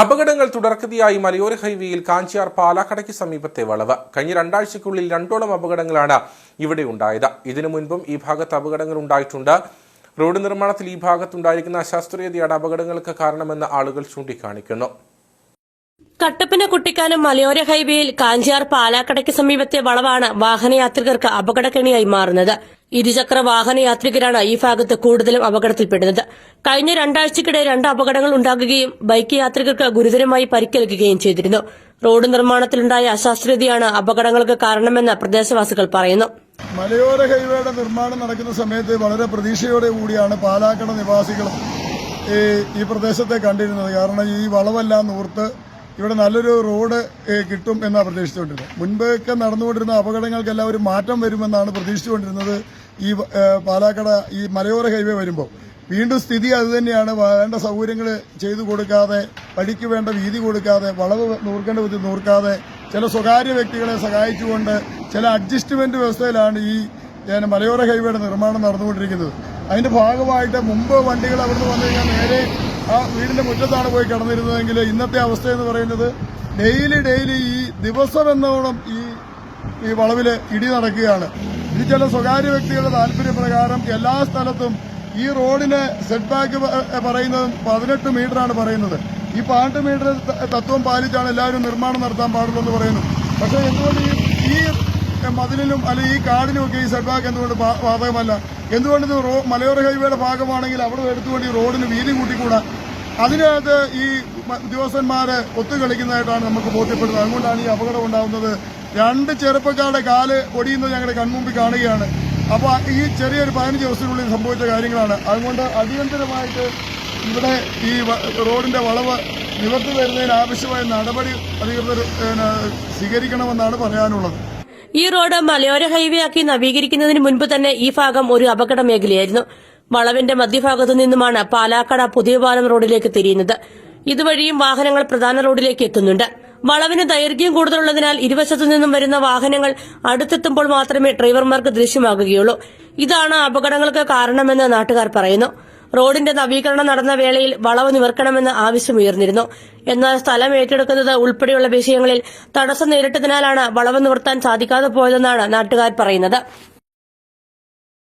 അപകടങ്ങൾ തുടർക്കതിയായി മലയോര ഹൈവേയിൽ കാഞ്ചിയാർ പാലാക്കടയ്ക്ക് സമീപത്തെ വളവ്. കഴിഞ്ഞ രണ്ടാഴ്ചയ്ക്കുള്ളിൽ രണ്ടോളം അപകടങ്ങളാണ് ഇവിടെ ഉണ്ടായത്. ഇതിനു മുൻപും ഈ ഭാഗത്ത് അപകടങ്ങൾ ഉണ്ടായിട്ടുണ്ട്. റോഡ് നിർമ്മാണത്തിൽ ഈ ഭാഗത്തുണ്ടായിരിക്കുന്ന അശാസ്ത്രീയതയാണ് അപകടങ്ങൾക്ക് കാരണമെന്ന് ആളുകൾ ചൂണ്ടിക്കാണിക്കുന്നു. കട്ടപ്പന കുട്ടിക്കാനം മലയോര ഹൈവേയിൽ കാഞ്ചിയാർ പാലാക്കടയ്ക്ക് സമീപത്തെ വളവാണ് വാഹനയാത്രികർക്ക് അപകടക്കണിയായി മാറുന്നത്. ഇരുചക്ര വാഹന യാത്രികരാണ് ഈ ഭാഗത്ത് കൂടുതലും അപകടത്തിൽപ്പെടുന്നത്. കഴിഞ്ഞ രണ്ടാഴ്ചക്കിടെ രണ്ട് അപകടങ്ങൾ ഉണ്ടാകുകയും ബൈക്ക് യാത്രികർക്ക് ഗുരുതരമായി പരിക്കേൽക്കുകയും ചെയ്തിരുന്നു. റോഡ് നിർമ്മാണത്തിലുണ്ടായ അശാസ്ത്രീയതയാണ് അപകടങ്ങൾക്ക് കാരണമെന്ന് പ്രദേശവാസികൾ പറയുന്നു. മലയോര ഹൈവേയുടെ നിർമ്മാണം നടക്കുന്ന സമയത്ത് വളരെ പ്രതീക്ഷയോടെ കൂടിയാണ് പാലാക്കട നിവാസികൾ ഈ പ്രദേശത്തെ കണ്ടിരുന്നത്. കാരണം ഈ വളവെല്ലാം നൂർത്ത് ഇവിടെ നല്ലൊരു റോഡ് കിട്ടും എന്നാണ് പ്രതീക്ഷിച്ചുകൊണ്ടിരുന്നത്. മുൻപൊക്കെ നടന്നുകൊണ്ടിരുന്ന അപകടങ്ങൾക്കെല്ലാം ഒരു മാറ്റം വരുമെന്നാണ് പ്രതീക്ഷിച്ചുകൊണ്ടിരുന്നത്. ഈ പാലാക്കട ഈ മലയോര ഹൈവേ വരുമ്പോൾ വീണ്ടും സ്ഥിതി അതുതന്നെയാണ് വേണ്ട സൗകര്യങ്ങൾ ചെയ്തു കൊടുക്കാതെ വഴിക്ക് വേണ്ട വീതി കൊടുക്കാതെ വളവ് നൂർക്കേണ്ട വിധത്തിൽ നൂർക്കാതെ ചില സ്വകാര്യ വ്യക്തികളെ സഹായിച്ചുകൊണ്ട് ചില അഡ്ജസ്റ്റ്മെന്റ് വ്യവസ്ഥയിലാണ് ഈ മലയോര ഹൈവേയുടെ നിർമ്മാണം നടന്നുകൊണ്ടിരിക്കുന്നത്. അതിന്റെ ഭാഗമായിട്ട് മുമ്പ് വണ്ടികൾ അവിടുന്ന് വന്നു നേരെ ആ വീടിന്റെ മുറ്റത്താണ് പോയി കിടന്നിരുന്നതെങ്കിൽ ഇന്നത്തെ അവസ്ഥ എന്ന് പറയുന്നത് ഡെയിലി ഡെയിലി ഈ ദിവസം എന്നോണം ഈ ഈ വളവിൽ ഇടി നടക്കുകയാണ്. ഇത് ചില സ്വകാര്യ വ്യക്തികളുടെ താല്പര്യപ്രകാരം എല്ലാ സ്ഥലത്തും ഈ റോഡിന് സെറ്റ് ബാക്ക് പറയുന്നത് പതിനെട്ട് മീറ്ററാണ് പറയുന്നത്. ഈ പതിനെട്ട് മീറ്റർ തത്വം പാലിച്ചാണ് എല്ലാവരും നിർമ്മാണം നടത്താൻ പാടുള്ളൂ എന്ന് പറയുന്നു. പക്ഷേ എന്തുകൊണ്ട് ഈ മതിലിനും അല്ലെങ്കിൽ ഈ കാടിനും ഒക്കെ ഈ സെറ്റ് ബാക്ക് എന്തുകൊണ്ട് ബാധകമല്ല എന്തുകൊണ്ട് ഇത് മലയോര ഹൈവേയുടെ ഭാഗമാണെങ്കിൽ അവിടെ എടുത്തുകൊണ്ട് ഈ റോഡിന് വീതി കൂട്ടിക്കൂടാ? അതിനകത്ത് ഈ ഉദ്യോഗസ്ഥന്മാര് ഒത്തുകളിക്കുന്നതായിട്ടാണ് നമുക്ക് ബോധ്യപ്പെടുന്നത്. അതുകൊണ്ടാണ് ഈ അപകടം ഉണ്ടാകുന്നത് രണ്ട് ചെറുപ്പക്കാരുടെ കാൽ ഒടിയുന്നത് ഞങ്ങളുടെ കൺമുമ്പിൽ കാണുകയാണ്. അപ്പോൾ ഈ ചെറിയൊരു പതിനഞ്ച് ദിവസത്തിനുള്ളിൽ സംഭവിച്ച കാര്യങ്ങളാണ്. അതുകൊണ്ട് അടിയന്തരമായിട്ട് ഇവിടെ ഈ റോഡിന്റെ വളവ് നിവർത്തി വരുന്നതിന് ആവശ്യമായ നടപടി അധികൃതർ സ്വീകരിക്കണമെന്നാണ് പറയാനുള്ളത്. ഈ റോഡ് മലയോര ഹൈവേ ആക്കി നവീകരിക്കുന്നതിന് മുൻപ് തന്നെ ഈ ഭാഗം ഒരു അപകട മേഖലയായിരുന്നു. വളവിന്റെ മധ്യഭാഗത്തു നിന്നുമാണ് പാലാക്കട പുതിയ പാലം റോഡിലേക്ക് തിരിയുന്നത്. ഇതുവഴിയും വാഹനങ്ങൾ പ്രധാന റോഡിലേക്ക് എത്തുന്നുണ്ട്. വളവിന് ദൈർഘ്യം കൂടുതലുള്ളതിനാൽ ഇരുവശത്തു നിന്നും വരുന്ന വാഹനങ്ങൾ അടുത്തെത്തുമ്പോൾ മാത്രമേ ഡ്രൈവർമാർക്ക് ദൃശ്യമാകുകയുള്ളൂ. ഇതാണ് അപകടങ്ങൾക്ക് കാരണമെന്ന് നാട്ടുകാർ പറയുന്നു. റോഡിന്റെ നവീകരണം നടന്ന വേളയിൽ വളവ് നിവർക്കണമെന്ന് ആവശ്യമുയർന്നിരുന്നു. എന്നാൽ സ്ഥലം ഏറ്റെടുക്കുന്നത് ഉൾപ്പെടെയുള്ള വിഷയങ്ങളിൽ തടസ്സം നേരിട്ടതിനാലാണ് വളവ് നിവർത്താൻ സാധിക്കാതെ പോയതെന്നാണ് നാട്ടുകാർ പറയുന്നത്.